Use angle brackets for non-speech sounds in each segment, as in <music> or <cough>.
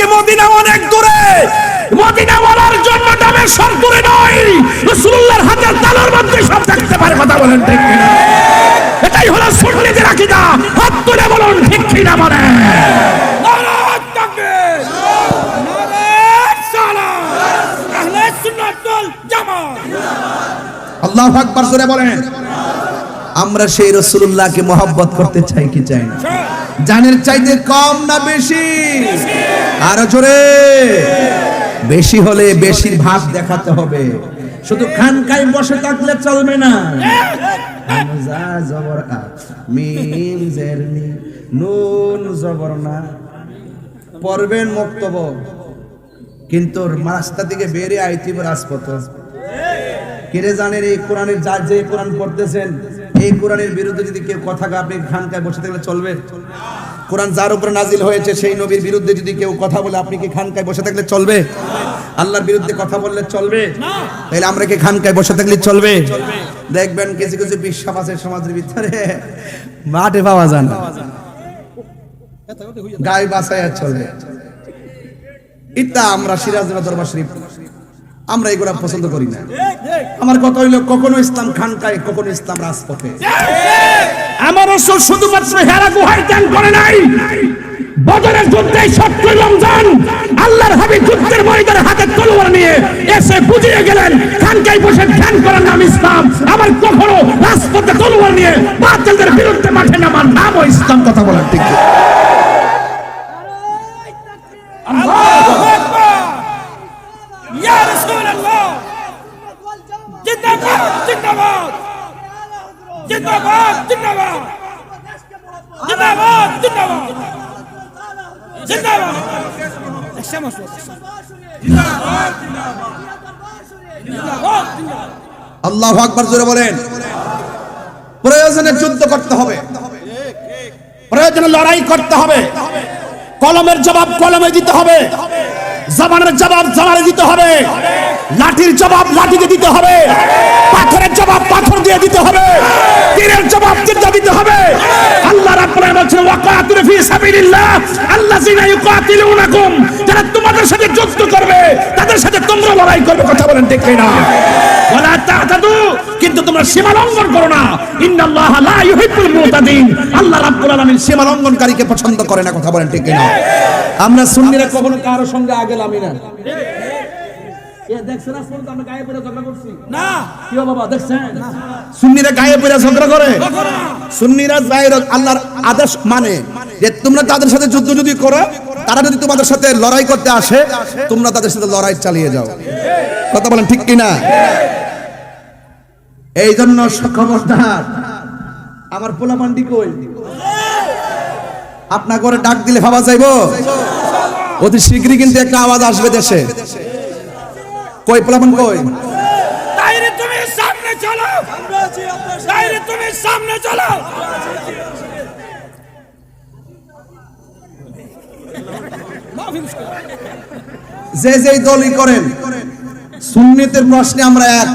থেকে মদিনা অনেক দূরে। মদিনা বলার জন্য নামে সব দূরে নয়। রাসূলুল্লাহর হাতের তালার মধ্যে সব থাকতে পারে কথা বলেন ঠিক কিনা? এটাই হলো সুন্নিদের আকীদা। হাত তুলে বলুন ঠিক কিনা বলেন? আল্লাহ আকবার জোরে বলেন। আমরা সেই রসুল্লাহকে মহব্বত করতে চাই কি চাই না? জানের চাইতে কম না বেশি। আরও জোরে। বেশি হলে বেশির ভাব দেখাতে হবে। শুধু খানকায় বসে থাকলে চলবে না। হামজা জবর আ, নুন জবর না। পড়বেন মক্তব কিন্তু রাস্তা থেকে বেরিয়ে আইতিব রাজপথ। কেড়ে জানেন এই কোরআনের যার যে কোরআন পড়তেছেন এই কোরআনের বিরুদ্ধে যদি কেউ কথা আপনি খানকায় বসে থাকলে চলবে? কোরআন যার উপরে নাজিল হয়েছে সেই নবীর বিরুদ্ধে যদি কেউ কথা বলে আপনি কি খানকায় বসে থাকলে চলবে? আল্লাহর বিরুদ্ধে কথা বললে চলবে? তাহলে আমরা কি খানকায় বসে থাকলে চলবে? দেখবেন কিছু কিছু বিশ্বাস আছে সমাজের ভিতরে। মাঠে পাওয়া যায় না। গায়ে বাসায় চলবে ইতা আমরা সিরাজুল্লাহ দরবার শরীফ। আমরা এগুলা পছন্দ করি না। আমার কথা হইল কখনো ইসলাম খানকায় কখনো ইসলাম রাজপথে। আমার রসুল শুধুমাত্র হেরা গুহায় ত্যাগ করে নাই। বদরের যুদ্ধে সত্য রমজান আল্লাহর হাবিব যুদ্ধের ময়দানে হাতে তলোয়ার নিয়ে এসে বুঝিয়ে গেলেন খানকায় বসে ধ্যান করার নাম ইসলাম। আবার কখনো রাজপথে তলোয়ার নিয়ে বাতিলদের বিরুদ্ধে মাঠে নামার নামও ইসলাম কথা বলার ঠিক জিন্দাবাদ! জিন্দাবাদ জিন্দাবাদ! জিন্দাবাদ জিন্দাবাদ! জিন্দাবাদ! জিন্দাবাদ জিন্দাবাদ আল্লাহ আকবার জোরে বলেন। প্রয়োজনে যুদ্ধ করতে হবে। প্রয়োজনে লড়াই করতে হবে। কলমের জবাব কলমে দিতে হবে। জবানের জবাব জবানে দিতে হবে। লাঠির জবাব লাঠিকে দিতে হবে। পাথরের জবাব পাথর দিয়ে দিতে হবে। তীরের জবাব তীর দিতে হবে। আল্লাহ রাব্বুল আলামিন বলছেন, ওয়াকাতিলু ফি সাবিলিল্লাহ আল্লাযিনা ইউকাতিলুনাকুম। যারা তোমাদের সাথে যুদ্ধ করবে, তাদের সাথে তোমরা লড়াই করবে। কথা বলেন ঠিক না ওয়ালা তাতাদু তোমরা সীমা লঙ্ঘন করো না। ইন্নাল্লাহা লা ইউহিব্বুল মুতাদিন। আল্লাহ রাব্বুল আলামিন সীমা লঙ্ঘনকারীকে পছন্দ করে না কথা বলেন ঠিক কিনা? আমরা সুন্নিরা কখনো কারও সঙ্গে আগে লামি না। দেখছেন আসমান তো আমরা গায়ে পড়ে ঝগড়া করছি? না। কি বাবা দেখছেন? সুন্নিরা গায়ে পড়ে ঝগড়া করে? সুন্নিরা আল্লাহর আদেশ মানে যে তোমরা তাদের সাথে যুদ্ধ যদি করো তারা যদি তোমাদের সাথে লড়াই করতে আসে তোমরা তাদের সাথে লড়াই চালিয়ে যাও। কথা বলেন ঠিক কিনা? এই জন্য খবরদার আমার পোলা মান্ডি কই? আপনার করে ডাক দিলে ভাবা যাইব? অতি শীঘ্রই কিন্তু একটা আওয়াজ আসবে দেশে। কই পোলাপান কই? তুমি সামনে চলো। তুমি সামনে চলো। যে যেই দলই করেন সুন্নিতের প্রশ্নে আমরা এক।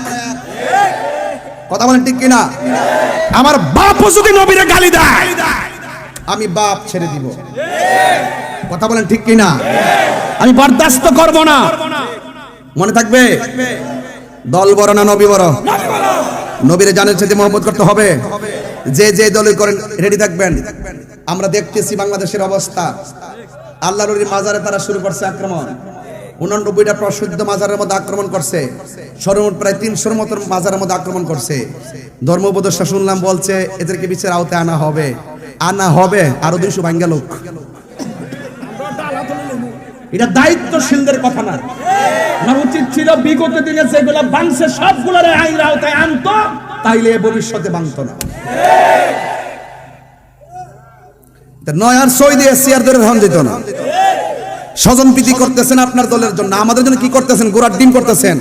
কথা বলেন ঠিক কিনা? আমার বাপও যদি নবীরে গালি দেয় আমি বাপ ছেড়ে দিব। কথা বলেন ঠিক কিনা? আমি বরদাস্ত করব না। মনে থাকবে? দল বড় না নবী বড়? নবীরে জানের সাথে মহব্বত করতে হবে। যে যে দলই করেন রেডি থাকবেন। আমরা দেখতেছি বাংলাদেশের অবস্থা। আল্লাহ নবীর মাজারে তারা শুরু করছে আক্রমণ। উননব্বইটা প্রসিদ্ধ মাজারের মধ্যে আক্রমণ করছে। সর্বমোট প্রায় তিনশোর মতো মাজারের মধ্যে আক্রমণ করছে। ধর্মবোধস্যা শুনলাম বলছে, এদেরকে বিচার আওতায় আনা হবে। আনা হবে, আরও দুইশো বাঙ্গা লোক। এটা দায়িত্বশীলদের কথা না। উচিত ছিল বিগত দিনে যেগুলো সবগুলোর আইন আওতায় আনতো, তাইলে ভবিষ্যতে বাংত না। নয় আর সই দিয়ে ধন দিত না। স্বজন প্রীতি করতেছেন আপনার দলের জন্য। আমাদের জন্য কি করতেছেন? গোড়ার ডিম করতেছেন।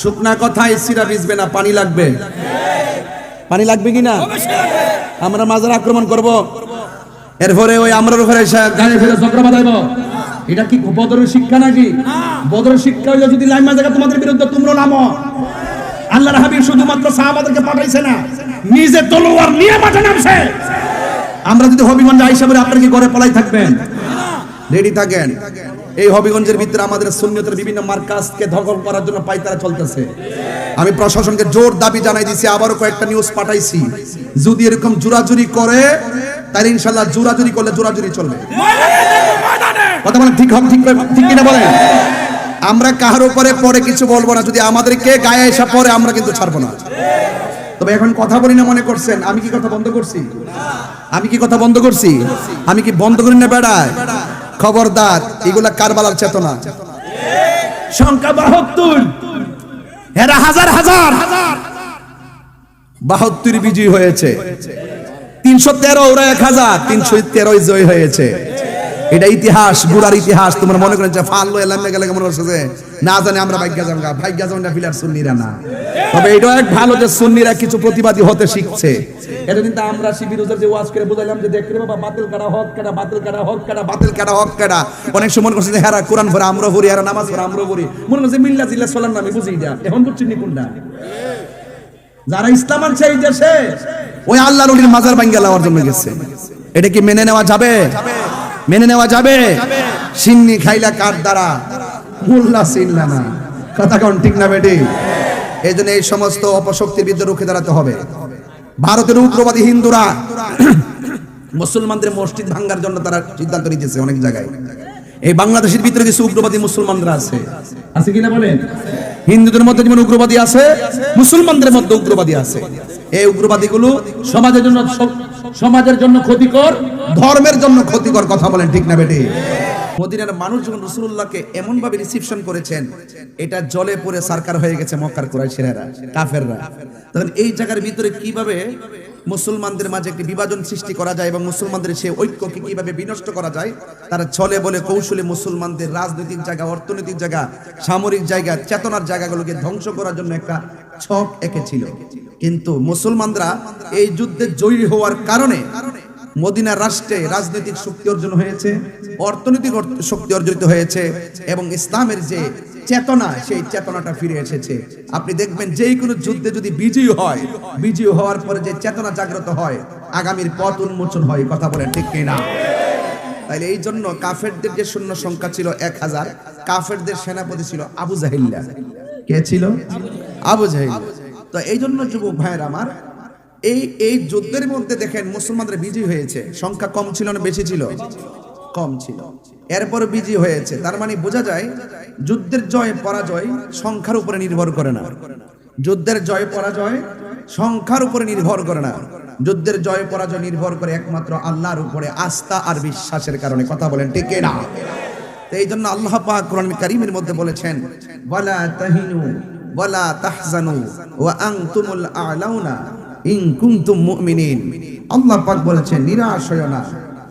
শুকনা কথায় সিরা ভিজবে না, পানি লাগবে। পানি লাগবে কি না? আমরা মাজার আক্রমণ করব। এরপরে ওই আমরার গায়ে ফেলে এটা কি বদরের শিক্ষা নাকি? বদরের শিক্ষা যদি লাইমা জায়গা তোমাদের বিরুদ্ধে তোমরা নামো। আল্লাহর হাবিব শুধুমাত্র সাহাবাদেরকে পাঠাইছে না নিজে তলোয়ার নিয়ে মাঠে নামছে। আমরা যদি হবিগঞ্জ আইসা বলে আপনারা কি ঘরে পলাই থাকবেন? রেডি থাকেন। এই হবিগঞ্জের ভিতরে আমাদের সুন্নিয়তের বিভিন্ন মার্কাজকে দখল করার জন্য পাইতারা চলতেছে। আমি প্রশাসনকে জোর দাবি জানাই দিছি আবারও কয়েকটা নিউজ পাঠাইছি। যদি এরকম জোরাজুরি করে তাহলে ইনশাল্লাহ জোরাজুরি করলে জোরাজুরি চলবে। কথা বলেন ঠিক হবে ঠিক ঠিক কিনা বলেন? আমরা কাহার উপরে পরে কিছু বলব না। যদি আমাদেরকে গায়ে এসে পরে আমরা কিন্তু ছাড়বো না। তবে এখন কথা বলি না মনে করছেন? আমি কি কথা বন্ধ করছি? আমি কি কথা বন্ধ করছি? আমি কি বন্ধ করি না বেড়ায়? খবরদার এগুলা কারবালার চেতনা। সংখ্যা বাহাত্তর। এরা হাজার হাজার। বাহাত্তর বিজয়ী হয়েছে। তিনশো তেরো ওরা এক হাজার। তিনশো তেরোই জয় হয়েছে। এটা ইতিহাস, বুড়ার ইতিহাস। তোমরা মনে করেন যে ফাল্লো এলাম গেলে মনে করছে না জানে আমরা ভাগ্যা যাব ভাগ্যা না ফিলার সুন্নিরা না। তবে এটাও এক ভালো যে সুন্নিরা কিছু প্রতিবাদী হতে শিখছে। এটা কিন্তু আমরা শিবির ওদের যে ওয়াজ করে বুঝাইলাম যে দেখতে বাবা, বাতিল কাটা হক কাটা বাতিল কাটা হক কাটা বাতিল কাটা হক কাটা অনেক সময় মনে করছে যে হেরা কোরআন ভরে, আমরা ভরি, হেরা নামাজ ভরে, আমরা ভরি। মনে করছে মিল্লা জিল্লা সোলার নামে বুঝি এটা এখন বুঝছি নি কোনটা? যারা ইসলাম আনছে এই দেশে, ওই আল্লাহ নবীর মাজার ভাঙ্গা লাওয়ার জন্য গেছে। এটা কি মেনে নেওয়া যাবে? মেনে নেওয়া যাবে। সিন্নি খাইলা কার দ্বারা? মুল্লা সিনলা না। কথা কোন ঠিক না বেটি? এই জন্য এই সমস্ত অপশক্তির বিরুদ্ধে রুখে দাঁড়াতে হবে। ভারতের উগ্রবাদী হিন্দুরা <coughs> মুসলমানদের মসজিদ ভাঙ্গার জন্য তারা সিদ্ধান্ত নিতেছে অনেক জায়গায়। এই বাংলাদেশের ভিতরে কিছু উগ্রবাদী মুসলমানরা আছে। আছে কিনা বলেন? হিন্দুদের মধ্যে যেমন উগ্রবাদী আছে, মুসলমানদের মধ্যে উগ্রবাদী আছে। এই উগ্রবাদীগুলো সমাজের জন্য সমাজের জন্য ক্ষতিকর? ধর্মের জন্য ক্ষতিকর কথা বলেন, ঠিক না বেটি? মদিনার মানুষ যখন রসুল্লাহকে এমন ভাবে রিসিপশন করেছেন, এটা জলে পড়ে সারকার হয়ে গেছে মক্কার কুরাইশেরা কাফেররা। তখন এই জায়গার ভিতরে কীভাবে মুসলমানদের মাঝে একটি বিভাজন সৃষ্টি করা যায় এবং মুসলমানদের সে ঐক্যকে কীভাবে বিনষ্ট করা যায়, তারা চলে বলে কৌশলে মুসলমানদের রাজনৈতিক জায়গা, অর্থনৈতিক জায়গা, সামরিক জায়গা, চেতনার জায়গাগুলোকে ধ্বংস করার জন্য একটা ছক এঁকেছিল। কিন্তু মুসলমানরা এই যুদ্ধে জয়ী হওয়ার কারণে মদিনা রাষ্ট্রে রাজনৈতিক শক্তি অর্জন হয়েছে, অর্থনৈতিক অর্থ- শক্তি অর্জিত হয়েছে এবং ইসলামের যে চেতনা, সেই চেতনাটা ফিরে এসেছে। আপনি দেখবেন যে কোনো যুদ্ধে যদি বিজয়ী হয়, বিজয়ী হওয়ার পরে যে চেতনা জাগ্রত হয়, আগামীর পথ উন্মোচন হয়, কথা বলেন ঠিক কিনা? তাইলে এই জন্য কাফেরদের যে শূন্য সংখ্যা ছিল এক হাজার, কাফেরদের সেনাপতি ছিল আবু জাহিল্লা। কে ছিল? আবু জাহিল তো এই জন্য যুবক ভাইয়ের আমার, এই এই যুদ্ধের মধ্যে দেখেন মুসলমানরা বিজয়ী হয়েছে। সংখ্যা কম ছিল না বেশি ছিল? কম ছিল। এরপর বিজয়ী হয়েছে। তার মানে বোঝা যায়, যুদ্ধের জয়, পরাজয় সংখ্যার উপরে নির্ভর করে না। যুদ্ধের জয়, পরাজয় সংখ্যার উপরে নির্ভর করে না। যুদ্ধের জয়, পরাজয় নির্ভর করে একমাত্র আল্লাহর উপরে আস্থা আর বিশ্বাসের কারণে। কথা বলেন ঠিক না এই জন্য আল্লাহ পাক কোরআন কারীমের মধ্যে বলেছেন, ওয়ালা তাহিনু ওয়ালা তাহজানু ওয়া আনতুমুল আ'লাউনা ইন কুনতুম মুমিনিন আল্লাহ পাক বলেছেন নিরাশ হয়ো না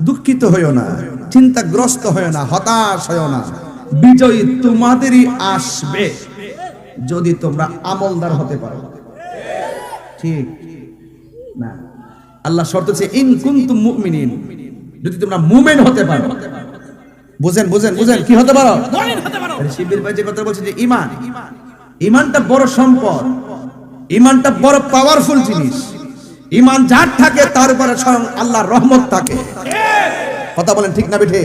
দুঃখিত হয়ো না চিন্তাগ্রস্ত হয়ো না হতাশ হয়ো না। বিজয় তোমাদেরই আসবে যদি তোমরা আমলদার হতে পারো। ঠিক না। আল্লাহ শর্ত হচ্ছে ইন কুনতুম মুমিনিন। যদি তোমরা মুমিন হতে পারো। বুঝেন বুঝেন বুঝেন কি হতে পারো? মমিন হতে পারো। শিবির ভাই যে কথা বলছে যে ইমান। ইমানটা বড় সম্পদ, ইমানটা বড় পাওয়ারফুল জিনিস। ইমান যার থাকে, তার উপরে স্বয়ং আল্লাহর রহমত থাকে। কথা বলেন ঠিক না বেঠে?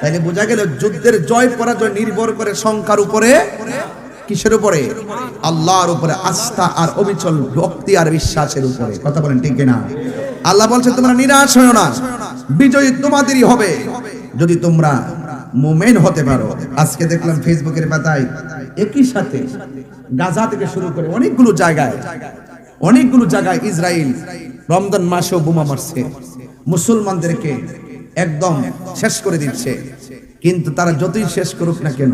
তাইলে বোঝা গেল যুদ্ধের জয় পরাজয় নির্ভর করে সংখ্যার উপরে, কিসের উপরে? আল্লাহর উপরে আস্থা আর অবিচল ভক্তি আর বিশ্বাসের উপরে। কথা বলেন ঠিক না আল্লাহ বলছে, তোমরা নিরাশ হও না। বিজয়ী তোমাদেরই হবে। যদি তোমরা মোমেন হতে পারো। আজকে দেখলাম ফেসবুকের পাতায় একই সাথে গাজা থেকে শুরু করে অনেকগুলো জায়গায় অনেকগুলো জায়গায় ইসরায়েল রমজান মাসেও বোমা মারছে। মুসলমানদেরকে একদম শেষ করে দিচ্ছে। কিন্তু তারা যতই শেষ করুক না কেন,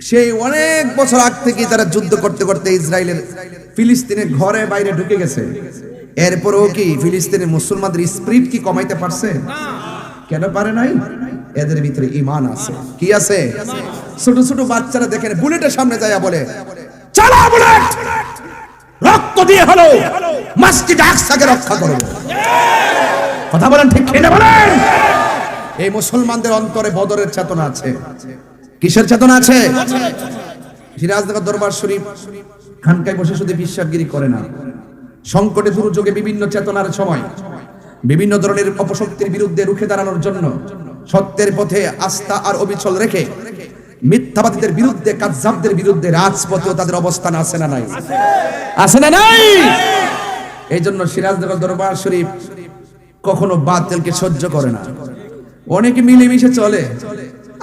সেই অনেক বছর আগ থেকে তারা যুদ্ধ করতে করতে ইসরায়েলের ফিলিস্তিনের ঘরে বাইরে ঢুকে গেছে। এরপরেও কি ফিলিস্তিনের মুসলমানদের স্প্রিট কি কমাইতে পারছে? কেন পারে নাই? এদের ভিতরে ইমান আছে। কি আছে? ছোট ছোট বাচ্চারা দেখেন, বুলেটের সামনে যায় বলে, চালা বুলেট! রক্ত দিয়ে হলো মসজিদ আকসাকে রক্ষা করো। কথা বলেন ঠিক কিনা বলেন? এই মুসলমানদের অন্তরে বদরের চেতনা আছে। কিসের চেতনা আছে? সিরাজনগর দরবার শরীফ খানকায় বসে শুধু বিশ্বাসগিরি করে না। সংকটে দুর্যোগে বিভিন্ন চেতনার সময়, বিভিন্ন ধরনের অপশক্তির বিরুদ্ধে রুখে দাঁড়ানোর জন্য সত্যের পথে আস্থা আর অবিচল রেখে মিথ্যাবাদীদের বিরুদ্ধে কাজ্জাবদের বিরুদ্ধে রাজপথেও তাদের অবস্থান আছে না নাই? আছে। না নাই? এই জন্য সিরাজনগর দরবার শরীফ কখনো বাতিলকে সহ্য করে না। অনেকে মিলেমিশে চলে।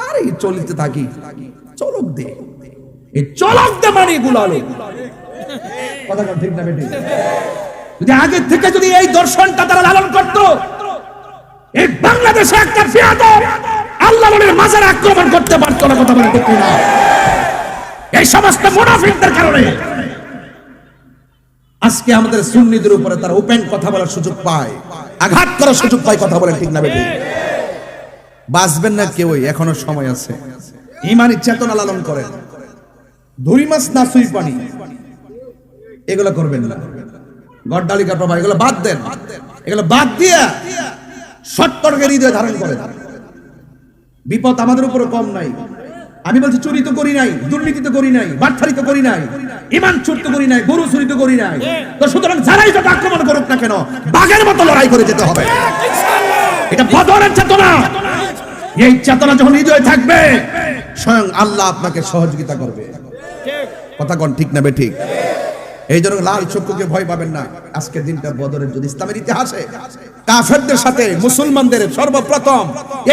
আরে চলিতে থাকি। চলক দে। এই চলক দে মানে গুলালো কথা ঠিক না বেটি? যদি আগে থেকে যদি এই দর্শনটা তারা লালন করত এই বাংলাদেশে একটা ফিয়াদব আল্লাহ নবীর মাজার আক্রমণ করতে পারতো না, কথা বলে ঠিক না এই সমস্ত মুনাফিকদের কারণে। আজকে আমাদের সুন্নিদের উপরে তারা ওপেন কথা বলার সুযোগ পায়, আঘাত করার সুযোগ পায়, কথা বলে ঠিক না বেটি বাঁচবেন না কেউই, এখনও সময় আছে। ইমানি চেতনা লালন করেন। ধুরি মাছ না সুই পানি, এগুলো করবেন না। গড্ডালিকা প্রভা এগুলো বাদ দেন। এগুলো বাদ দিয়া সৎকর্গে হৃদয় ধারণ করেন। বিপদ আমাদের উপরে কম নাই। আমি বলছি চুরি তো করি নাই, দুর্নীতি তো করি নাই বাটফারি তো করি নাই, ইমান চুর তো করি নাই, গরু চুরি তো করি নাই। তো সুতরাং যারাই যত আক্রমণ করুক না কেন, বাঘের মতো লড়াই করে যেতে হবে। এটা বদরের চেতনা। এই চেতনা যখন হৃদয়ে থাকবে, স্বয়ং আল্লাহ আপনাকে সহযোগিতা করবে। কথা কন ঠিক না বে ঠিক? এই জন্য লাল চক্ষুকে ভয় পাবেন না। আজকের দিনটা বদরের যদি ইসলামের ইতিহাসে কাফেরদের সাথে মুসলমানদের সর্বপ্রথম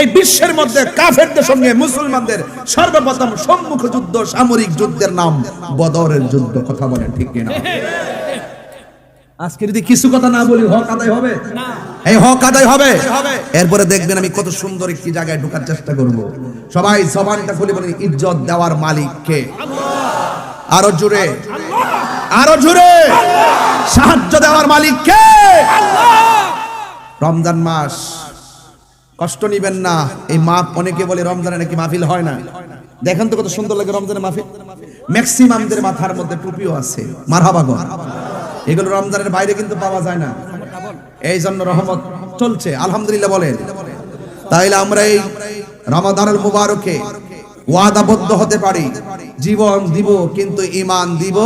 এই বিশ্বের মধ্যে কাফেরদের সঙ্গে মুসলমানদের সর্বপ্রথম সম্মুখ যুদ্ধ সামরিক যুদ্ধের নাম বদরের যুদ্ধ কথা বলেন ঠিক কিনা? আজকে যদি কিছু কথা না বলি হক আদায় হবে? এই হক আদায় হবে। এরপরে দেখবেন আমি কত সুন্দর একটি জায়গায় ঢোকার চেষ্টা করব। সবাই জবানটা খুলে বলেন ইজ্জত দেওয়ার মালিক কে আরও জোরে। আরও জোরে। সাহায্য দেওয়ার মালিক কে? রমজান মাস। কষ্ট নিবেন না। এই মাপ অনেকে বলে রমজানে নাকি মাহফিল হয় না। দেখেন তো কত সুন্দর লাগে রমজানের মাহফিল। ম্যাক্সিমামদের মাথার মধ্যে টুপিও আছে। মারহাবাগন এগুলো রমজানের বাইরে কিন্তু পাওয়া যায় না। এই জন্য রহমত চলছে। আলহামদুলিল্লাহ বলেন। তাইলে আমরা এই রমাদানুল মুবারকে ওয়াদাবদ্ধ হতে পারি। জীবন দিব কিন্তু ইমান দিব।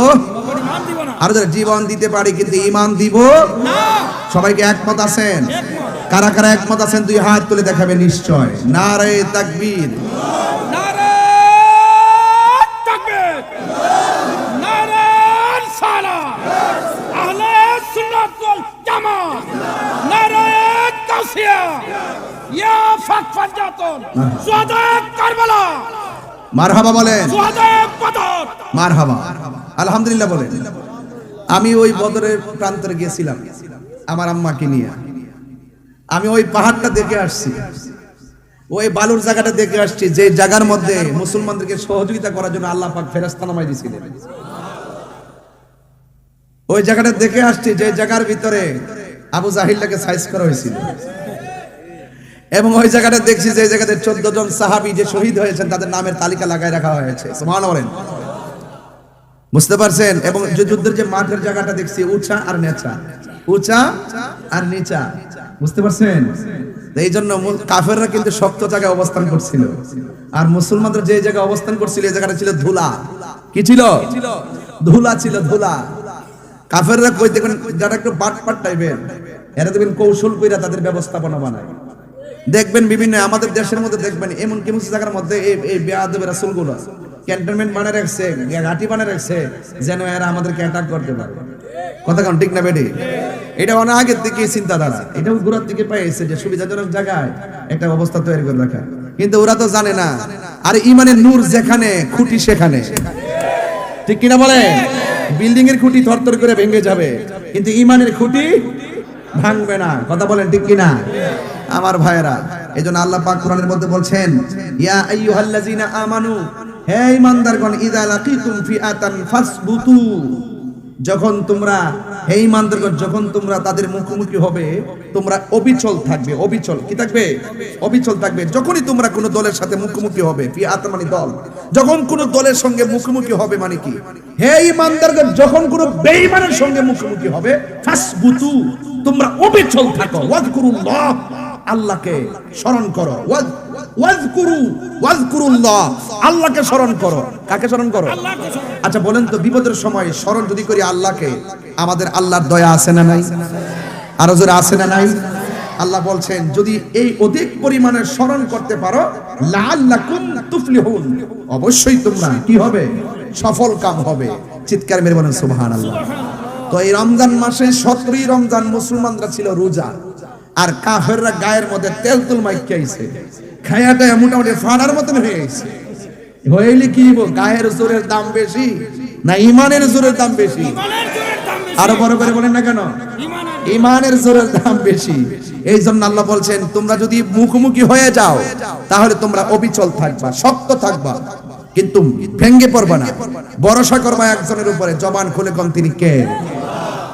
আর জীবন দিতে পারি কিন্তু ইমান দিব। সবাইকে একমত আছেন? কারা কারা একমত আছেন? দুই হাত তুলে দেখাবে নিশ্চয়। নারে তাকবীর। নারে তাকবীর। নারে সালাম আহলে মারহাবা বলেন। মারহাবা। আলহামদুলিল্লাহ বলেন। আমি ওই বদরের প্রান্তরে গিয়েছিলাম আমার আম্মাকে নিয়ে। আমি ওই পাহাড়টা দেখে আসছি। ওই বালুর জায়গাটা দেখে আসছি যে জায়গার মধ্যে মুসলমানদেরকে সহযোগিতা করার জন্য আল্লাহ পাক ফেরেশতা নামাই দিয়েছিলেন। ওই জায়গাটা দেখে আসছি যে জায়গার ভিতরে আবু জাহিল্লাকে সাইজ করা হয়েছিল। এবং ওই জায়গাটা দেখছি যে জায়গাতে চোদ্দ জন সাহাবি যে শহীদ হয়েছেন, তাদের নামের তালিকা লাগায় রাখা হয়েছে। সুবহান বলেন। বুঝতে পারছেন? এবং যে যুদ্ধের যে মাঠের জায়গাটা দেখছি, উঁচা আর নেচা। উঁচা আর নিচা। বুঝতে পারছেন? এই জন্য কাফেররা কিন্তু শক্ত জায়গায় অবস্থান করছিল। আর মুসলমানরা যে জায়গায় অবস্থান করছিল, এই জায়গাটা ছিল ধুলা। কি ছিল? ধুলা ছিল, ধুলা। কাফেররা কই দেখবেন যারা একটু বাট পাট টাইপের এরা দেখবেন কৌশল কইরা তাদের ব্যবস্থাপনা বানায়। দেখবেন বিভিন্ন, আমাদের দেশের মধ্যে দেখবেন এমন কিছু জায়গার মধ্যে এই বেয়াদব রাসূলগুলো ক্যান্টনমেন্ট বানায় রাখছে, ঘাটি বানায় রাখছে, যেন এরা আমাদেরকে অ্যাটাক করতে পারে। কথা কোন, ঠিক না বেডি এটা অনেক আগের থেকে চিন্তাধারা এটাও ঘোরার থেকে পাইছে যে সুবিধাজনক জায়গায় একটা অবস্থা তৈরি করে রাখা। কিন্তু ওরা তো জানে না। আর ইমানের নূর যেখানে, খুঁটি সেখানে। ঠিক কিনা বলে বিল্ডিং এর খুঁটি থরথর করে ভেঙে যাবে। কিন্তু ইমানের খুঁটি ভাঙবে না। কথা বলেন ঠিক কিনা? আমার ভাইয়েরা এই জন্য আল্লাহ পাক কোরআনের মধ্যে বলছেন, ইয়া আইয়ুহাল্লাযিনা আমানু, হে ইমানদারগণ ইযা লাকিতুম ফিআতান ফাসবুতু। যখন তোমরা, হে ইমানদারগণ যখন তোমরা তাদের মুখোমুখি হবে, তোমরা অবিচল থাকবে, অবিচল। কি থাকবে? অবিচল থাকবে। যখনই তোমরা কোনো দলের সাথে মুখোমুখি হবে, ফিআত মানে দল। যখন কোনো দলের সঙ্গে মুখোমুখি হবে মানে কি? হে ইমানদারগণ যখন কোনো বেঈমানের সঙ্গে মুখোমুখি হবে, ফাসবুতু, তোমরা অবিচল থাকো। ওয়াজকুরুল্লাহ। আল্লাহকে স্মরণ করো। আল্লাহকে স্মরণ করো। কাকে স্মরণ করো? আচ্ছা বলেন তো, বিপদের সময় স্মরণ যদি করি আল্লাহকে, আমাদের আল্লাহর দয়া আছে না নাই? আরও জোরে আছে না নাই? আল্লাহ বলছেন, যদি এই অধিক পরিমাণে স্মরণ করতে পারো তুফলিহুন। অবশ্যই তোমরা কি হবে? সফল কাম হবে। চিৎকার মেরে বলেন, সুবহানাল্লাহ। তো এই রমজান মাসে সতেরোই রমজান মুসলমানরা ছিল রোজা। আর কাফেররা গায়ের মধ্যে তেল তুল মাইকাইছে খায়াটা মোটামুটি ফাড়ার মতন হয়ে গেছে হইলে কি? গায়ের জোরের দাম বেশি না ইমানের জোরের দাম বেশি। আরও বড় করে বলেন না কেন? ইমানের ইমানের জোরের দাম বেশি। এই জন্য আল্লাহ বলছেন তোমরা যদি মুখোমুখি হয়ে যাও তাহলে তোমরা অবিচল থাকবা শক্ত থাকবা। কিন্তু ভেঙ্গে পড়বা না। ভরসা করবা একজনের উপরে। জবান খুলে কম তিনি কে?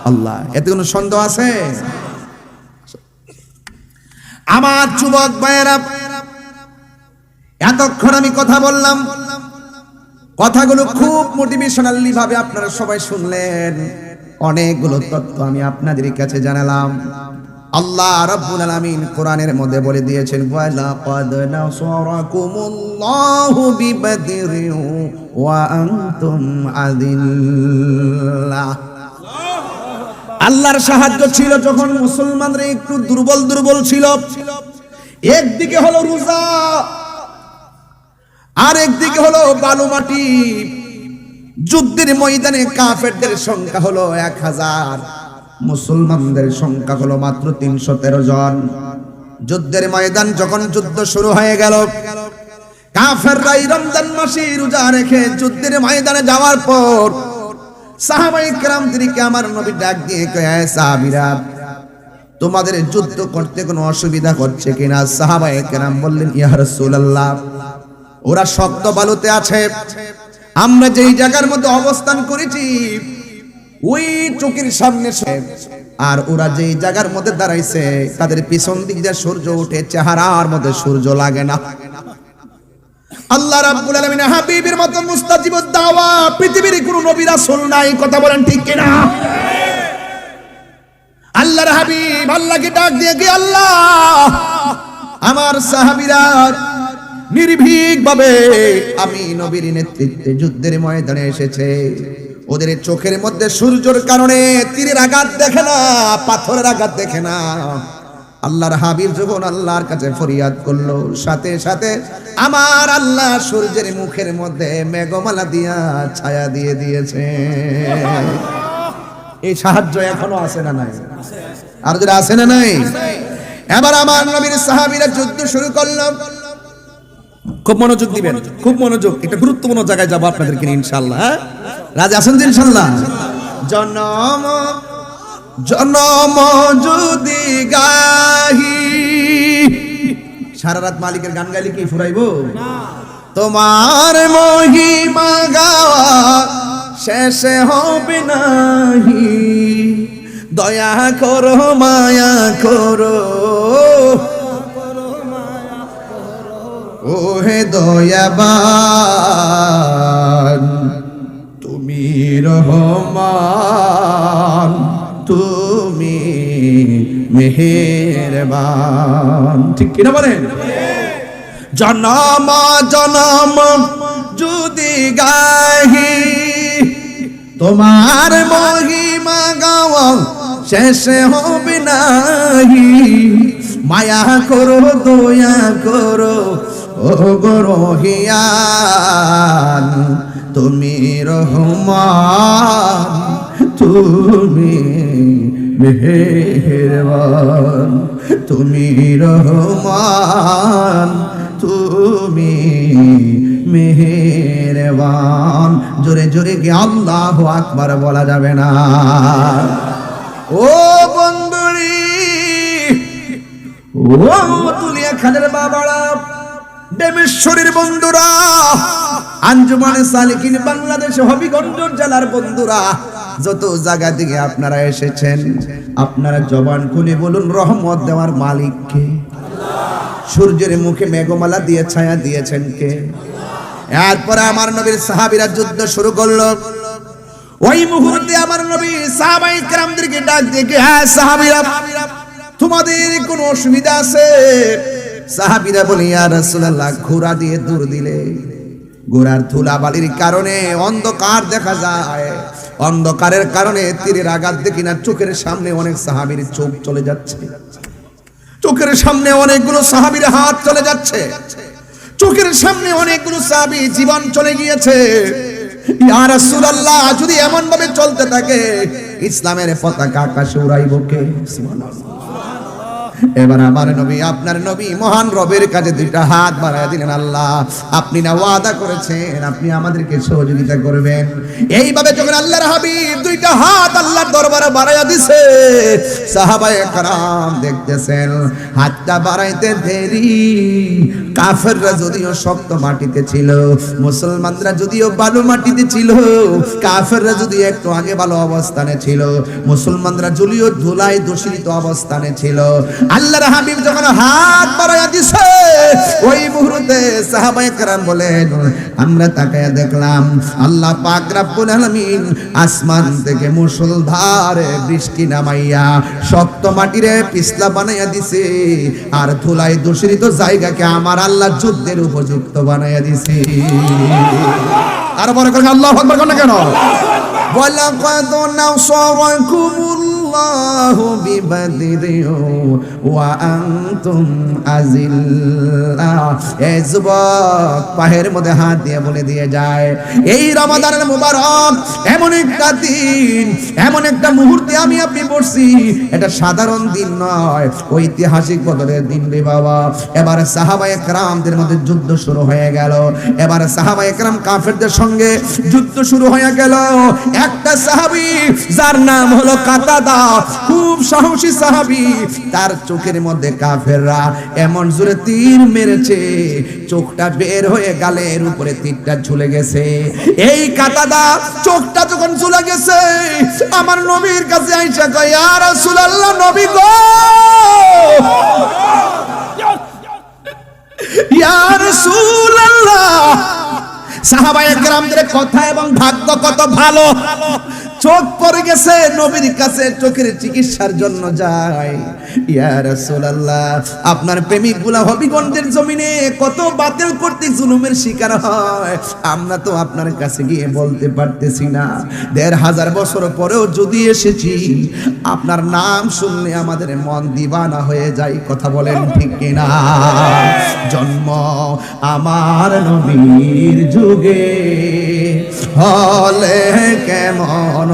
আল্লাহ। এতে কোনো সন্দেহ আছে? আমার যুবক ভাইয়েরা, এতক্ষণ আমি কথা বললাম। কথাগুলো খুব মোটিভেশনালি ভাবে আপনারা সবাই শুনলেন। অনেকগুলো তথ্য আমি আপনাদের কাছে জানালাম। আল্লাহ রাব্বুল আলামিন কোরআনের মধ্যে বলে দিয়েছেন, ওয়ালা কাদ নাসারাকুমুল্লাহু বিবাদরিন ওয়া আনতুম আযিল্লাহ আল্লাহর সাহায্য ছিল যখন মুসলমানরা একটু দুর্বল দুর্বল ছিল। একদিকে হলো রোজা আর একদিকে হলো বালু মাটি যুদ্ধের ময়দানে কাফেরদের সংখ্যা হলো এক হাজার, মুসলমানদের সংখ্যা হলো মাত্র তিনশো তেরো জন। যুদ্ধের ময়দান যখন যুদ্ধ শুরু হয়ে গেল কাফেররা রমজান মাসে রোজা রেখে যুদ্ধের ময়দানে যাওয়ার পর সাহাবাই কেরামদেরকে আমার নবী ডাক দিয়ে কয়ে সাহাবিরা, তোমাদের যুদ্ধ করতে কোনো অসুবিধা করছে কিনা? সাহাবাই কেরাম বললেন, ইয়া রাসূলুল্লাহ, ওরা শক্ত বালুতে আছে। আমরা যেই জায়গার মধ্যে অবস্থান করেছি, ওই চোখের সামনে আর ওরা যেই জায়গার মধ্যে দাঁড়াইছে, তাদের পিছন দিক দিয়ে সূর্য উঠে, চেহারার মধ্যে সূর্য লাগে না। আল্লাহ রাব্বুল আলামিন হাবিবের মতো মুস্তাজিবুদ দাওয়া, পৃথিবীর কোনো নবী রাসূল নাই, কথা বলেন ঠিক কিনা? আল্লাহর হাবিব আল্লাহকে ডাক দিয়ে কি আল্লাহ? আমার সাহাবীরা নির্ভীক ভাবে আমি নবীর নেতৃত্বে যুদ্ধের ময়দানে এসেছে। ওদের চোখের মধ্যে সূর্যের কারণে তীরের আঘাত দেখে না, পাথরের আঘাত দেখে না। আল্লাহর হাবিব যখন আল্লাহর কাছে ফরিয়াদ করল, সাথে সাথে আমার আল্লাহ সূর্যের মুখের মধ্যে মেঘমালা দিয়া ছায়া দিয়ে দিয়েছে। এই সাহায্য এখনও আছে না নাই? আর যদি আছে না নাই? এবার আমার নবীর সাহাবীরা যুদ্ধ শুরু করল। খুব মনোযোগ দিবেন, খুব মনোযোগ। এটা গুরুত্বপূর্ণ জায়গায় যাব আপনাদেরকে ইনশাল্লাহ হ্যাঁ? রাজি আছেন ইনশাল্লাহ জনম জনম যদি গাহি। সারা রাত মালিকের গান গাইলে কি ফুরাইবো? তোমার মহিমা গাওয়া শেষে হবে নাহি। দয়া করো মায়া করো। ও হে দয়াবান তুমি রহমান। তুমি মেহেরবান। ঠিক কিনা বলেন? জনম জনম যদি গাহি, তোমার মহিমা গাওয়া শেষে হবে নাহি। মায়া করো, দয়া করো ও গরহিয়ান তুমি রহমান। তুমি মেহেরবান, তুমি রহমান, তুমি মেহেরবান। জোরে জোরে কি আল্লাহ আকবার বলা যাবে না। ও বন্ধুরি, ও তুলিয়া খানের বাবারা দেবেশ্বরীর বন্ধুরা, আঞ্জুমানে সালিকিন বাংলাদেশ হবিগঞ্জ জেলার বন্ধুরা, যত জায়গা থেকে আপনারা এসেছেন, আপনারা জবান খুলে বলুন, রহমত দেওয়ার মালিককে সূর্যের মুখে মেঘমালা দিয়ে ছায়া দিয়েছেন কে? এরপরে আমার নবীর সাহাবিরা যুদ্ধ শুরু করল। ওই মুহূর্তে আমার নবী সাহাবাই কেরামদেরকে ডাক দিয়ে হ্যাঁ সাহাবিরা, তোমাদের কোনো অসুবিধা আছে? সাহাবীরা বলে, ইয়া রাসূলুল্লাহ, ঘোড়া দিয়ে দূর দিলে। ঘোড়ার ধুলাবালির কারণে অন্ধকার দেখা যায়। অন্ধকারের কারণে তীরের আঘাত দেখি না, চোখের সামনে অনেক সাহাবীর চোখ চলে যাচ্ছে। চোখের সামনে অনেকগুলো সাহাবীর হাত চলে যাচ্ছে। চোখের সামনে অনেকগুলো সাহাবী জীবন চলে গিয়েছে। ইয়া রাসূলুল্লাহ, যদি এমন ভাবে চলতে থাকে, ইসলামের পতাকা আকাশে উড়াইব কে? সুবহানাল্লাহ। এবার আমার নবী, আপনার নবী মহান রবের কাছে দুইটা হাত বাড়ায় দিলেন, আল্লাহ, আপনি না ওয়াদা করেছেন, আপনি আমাদেরকে সহযোগিতা করবেন। এইভাবে যখন আল্লাহর হাবিব দুইটা হাত আল্লাহর দরবারে বাড়াইয়া দিছে, সাহাবায়ে কারাম দেখতেছেন, হাতটা বাড়াইতে দেরি। কাফেররা যদিও শক্ত মাটিতে ছিল, মুসলমানরা যদিও বালু মাটিতে ছিল, কাফেররা যদি একটু আগে ভালো অবস্থানে ছিল, মুসলমানরা যদিও ধুলাই দূষিত অবস্থানে ছিল আল্লাহর হাবিব যখন হাত বাড়াইয়া দিছে ওই মুহূর্তে সাহাবায়ে কেরাম বলেন আমরা তাকায়া দেখলাম আল্লাহ পাক রাব্বুল আলামিন আসমান থেকে মুষলধারে বৃষ্টি নামাইয়া শক্ত মাটিরে পিছলা বানাইয়া দিছে আর ধুলাই দূষিত জায়গাকে আমার আল্লাহ যুদ্ধের উপযুক্ত বানাইয়া দিছে আর বড় করে আল্লাহ আকবার কোন কেন ولقد نصركم الله ببدر وأنتم أذلة এই যুবক পাহের মধ্যে হাত দিয়ে বলে দিয়ে যায় এই রমাদানের মুবারক এমন একটা দিন এমন একটা মুহূর্তে আমি আপনি পড়ছি এটা সাধারণ দিন নয় ঐতিহাসিক বদলের দিন রে বাবা এবার সাহাবা একরামদের মধ্যে যুদ্ধ শুরু হয়ে গেল এবার সাহাবা একরাম কাফেরদের সঙ্গে যুদ্ধ শুরু হয়ে গেল একটা সাহাবী যার নাম হলো কাতাদা খুব সাহসী সাহাবী। তার চোখের মধ্যে কাফেররা এমন জোরে তীর মেরেছে, চোখটা বের হয়ে গালের উপরে তীরটা ঝুলে গেছে। এই কাতাদা, চোখটা যখন ঝুলে গেছে, আমার নবীর কাছে আইসা কয়, ইয়া রাসূলুল্লাহ, নবী গো! ইয়া রাসূলুল্লাহ! সাহাবায়ে কেরামদের কথা এবং ভাগ্য কত ভালো। চোখ পড়ে গেছে, নবীর কাছে চোখের চিকিৎসার জন্য যায়। আপনার প্রেমিকগুলা হবিগঞ্জের জমিনে কত বাতিল করতে জুলুমের শিকার হয়। আমরা তো আপনার কাছে গিয়ে বলতে পারতেছি না। দেড় হাজার বছর পরেও যদি এসেছি, আপনার নাম শুনলে আমাদের মন দিবানা হয়ে যায়, কথা বলেন ঠিক কিনা? জন্ম আমার নবীর যুগে হলে কেমন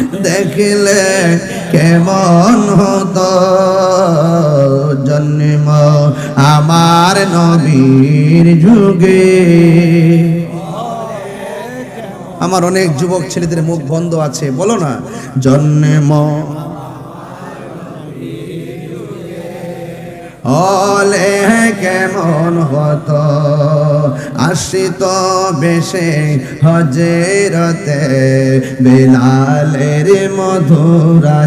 দেখলে কেমন হতো? জন্ম আমার নবীর যুগে। আমার অনেক যুবক ছেলেদের মুখ বন্ধ আছে, বলো না। জন্ম কেমন হতো? আসিত বেশে হজেরতে বেলালের মধুরা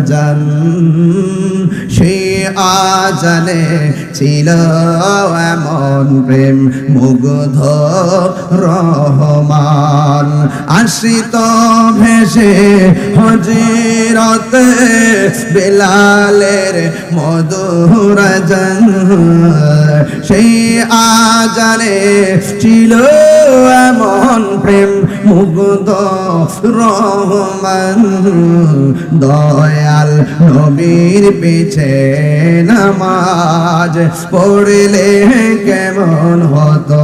জান সে আজানে ছিল এমন প্রেম মুগ্ধ রহমান। আশ্রিত ভেসে হজিরতে বেলালের মধুর জন সেই আজানে ছিল এমন প্রেম মুগ্ধ রহমান। দয়াল নবীর পিছে নামাজ পড়লে কেমন হতো?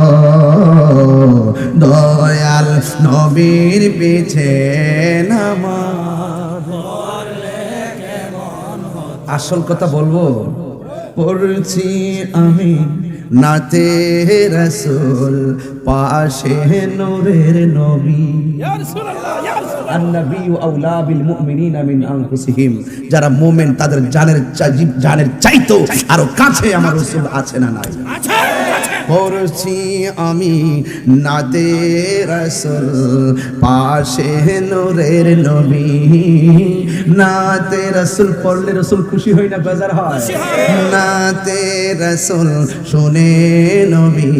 দয়াল নবীর পিছে নামাজ আসল কথা বলব পড়ছি আমি নাতে রসুল পাশে নূরের নবী। যারা মোমেন তাদের জানের জানের চাইতো আরও কাছে আমার রসুল আছে না আছে। পড়ছি আমি নাতে রসুল পাশে নূরের নবী। নাতে রসুল পড়লে রসুল খুশি হয় না বেজার হয়? নাতে রসুল শুনে নবী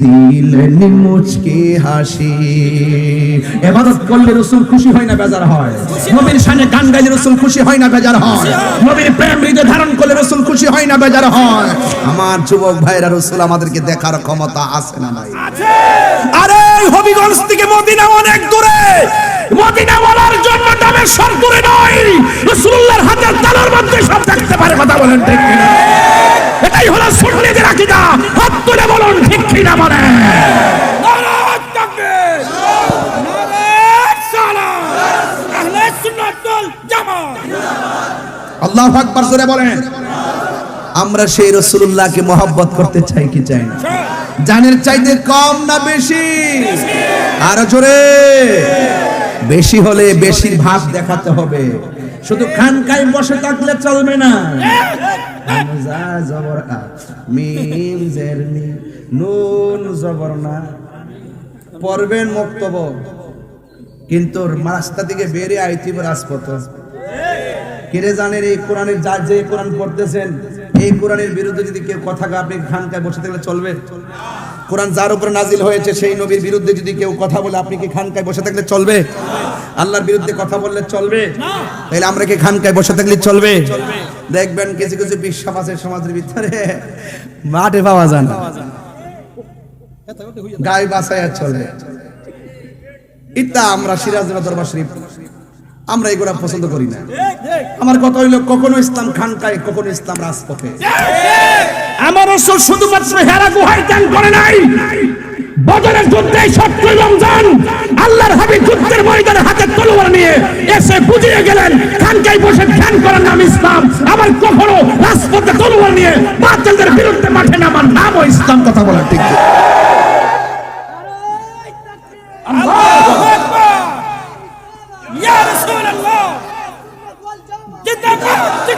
দিলেন মুচকি হাসি। এবাদত করলে রসুল খুশি হয় না বেজার হয়? নবীর সামনে গান গাইলে রসুল খুশি হয় না বেজার হয়। নবীর প্রেম হৃদয় ধারণ করলে রসুল খুশি হয় না বেজার হয়? আমার যুবক ভাইরা রসুল আমাদেরকে দেখার ক্ষমতা আছে না নাই? আরে হবিগঞ্জ থেকে মদিনা অনেক দূরে। মদিনা বলার জন্য নামের সব দূরে নয়। রাসূলুল্লাহর হাতের তালার মধ্যে সব থাকতে পারে কথা বলেন ঠিক কিনা? এটাই হলো সুন্নিদের আকীদা। হাত তুলে বলুন ঠিক কিনা বলেন? জামাত। আল্লাহ আকবার জোরে বলেন। আমরা সেই রসুল্লাহকে মহব্বত করতে চাই কি চাই না? জানের চাইতে কম না বেশি? আর জোরে। বেশি হলে বেশির ভাগ দেখাতে হবে। শুধু খানকায় বসে থাকলে চলবে না। জবর মিম জের মি, নুন জবর না। পড়বেন মক্তব। কিন্তু রাস্তা থেকে বেরিয়ে আইতিব রাজপথ। কিরে জানেন এই কোরআনের যা যে কোরআন পড়তেছেন এই কোরআনের বিরুদ্ধে যদি কেউ কথা আপনি খানকায় বসে থাকলে চলবে? কোরআন যার উপরে নাজিল হয়েছে সেই নবীর বিরুদ্ধে যদি কেউ কথা বলে আপনি কি খানকায় বসে থাকলে চলবে? আল্লাহর বিরুদ্ধে কথা বললে চলবে? তাহলে আমরা কি খানকায় বসে থাকলে চলবে? দেখবেন কিছু কিছু বিশ্বাস আছে সমাজের ভিতরে। মাঠে পাওয়া যায় না। গায়ে বাসায় চলে। ইতা আমরা সিরাজুল্লাহ দরবার শরীফ। আমরা এগুলা পছন্দ করি না। আমার কথা হইল কখনো ইসলাম খানকায় কখনো ইসলাম রাজপথে। আমার রাসূল শুধুমাত্র হেরা গুহায় ত্যাগ করে নাই। বদরের যুদ্ধে সত্তর রমজান আল্লাহর হাবিব যুদ্ধের ময়দানে হাতে তলোয়ার নিয়ে এসে বুঝিয়ে গেলেন খানকায় বসে ধ্যান করার নাম ইসলাম। আবার কখনো রাজপথে তলোয়ার নিয়ে বাতিলদের বিরুদ্ধে মাঠে নামার নামও ইসলাম কথা বলা ঠিক